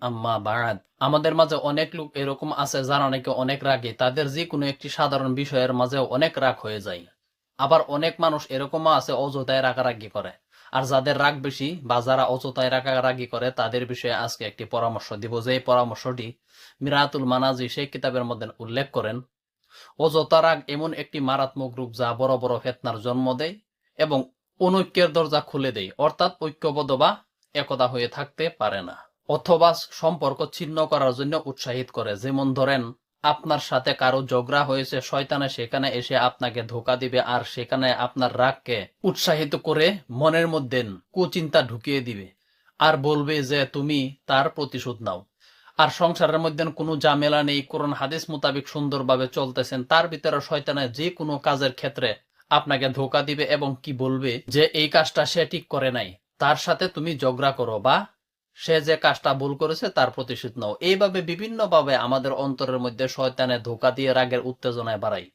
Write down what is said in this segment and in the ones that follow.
আম্মা আমাদের মাঝে অনেক লোক এরকম আছে যারা অনেকে অনেক রাগী, তাদের যে কোনো একটি সাধারণ বিষয়ের মাঝে অনেক রাগ হয়ে যায়। আবার অনেক মানুষ এরকমও আছে, অযথায় রাগারাগি করে। আর যাদের রাগ বেশি বা যারা অযথায় রাগারাগি করে, তাদের বিষয়ে আজকে একটি পরামর্শ দিব। যে পরামর্শটি মিরাতুল মানাজি সেই কিতাবের মধ্যে উল্লেখ করেন, অযথা রাগ এমন একটি মারাত্মক রূপ যা বড় বড় ফেতনার জন্ম দেয় এবং অনৈক্যের দরজা খুলে দেয় অর্থাৎ ঐক্যবদ্ধ বা একতা হয়ে থাকতে পারে না। অথবা সম্পর্ক ছিন্ন করার জন্য উৎসাহিত করে, যেমন ধরেন, আপনার সাথে কারও ঝগড়া হয়েছে, শয়তানে সেখানে এসে আপনাকে ধোকা দিবে আর সেখানে আপনার রাগকে উৎসাহিত করে মনের মধ্যে কুচিন্তা ঢুকিয়ে দিবে আর বলবে যে, তুমি তার প্রতিশোধ নাও। আর সংসারের মধ্যে কোনো ঝামেলা নেই, কোরআন হাদিস মোতাবেক সুন্দরভাবে চলতেছেন, তার ভিতরে শয়তানে যে কোনো কাজের ক্ষেত্রে আপনাকে ধোকা দিবে এবং কি বলবে যে এই কাজটা সে ঠিক করে নাই। তার সাথে তুমি ঝগড়া করো বা সে যে কাজটা ভুল করেছে তার প্রতিশোধ নাও। এইভাবে বিভিন্নভাবে আমাদের অন্তরের মধ্যে শয়তানের ধোকা দিয়ে রাগের উত্তেজনায় বাড়াই।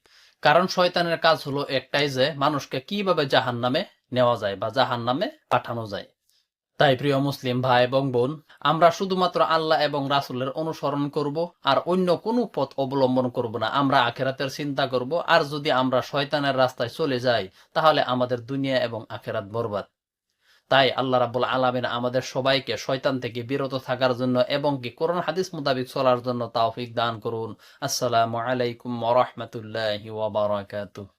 কারণ শয়তানের কাজ হলো একটাই যে মানুষকে কীভাবে জাহান নামে নেওয়া যায় বা জাহান নামে পাঠানো যায়। তাই প্রিয় মুসলিম ভাই এবং বোন, আমরা শুধুমাত্র আল্লাহ এবং রাসুলের অনুসরণ করব আর অন্য কোনো পথ অবলম্বন করব না। আমরা আখেরাতের চিন্তা করব, আর যদি আমরা শয়তানের রাস্তায় চলে যাই, তাহলে আমাদের দুনিয়া এবং আখেরাত বরবাদ। তাই আল্লাহ রাবুল আলমিন আমাদের সবাইকে শয়তান থেকে বিরত থাকার জন্য এবং কি কোরআন হাদিস মোতাবিক চলার জন্য তাওফিক দান করুন। আসসালামু আলাইকুম ওরহমতুল্লাহ ওবরাকাতুহ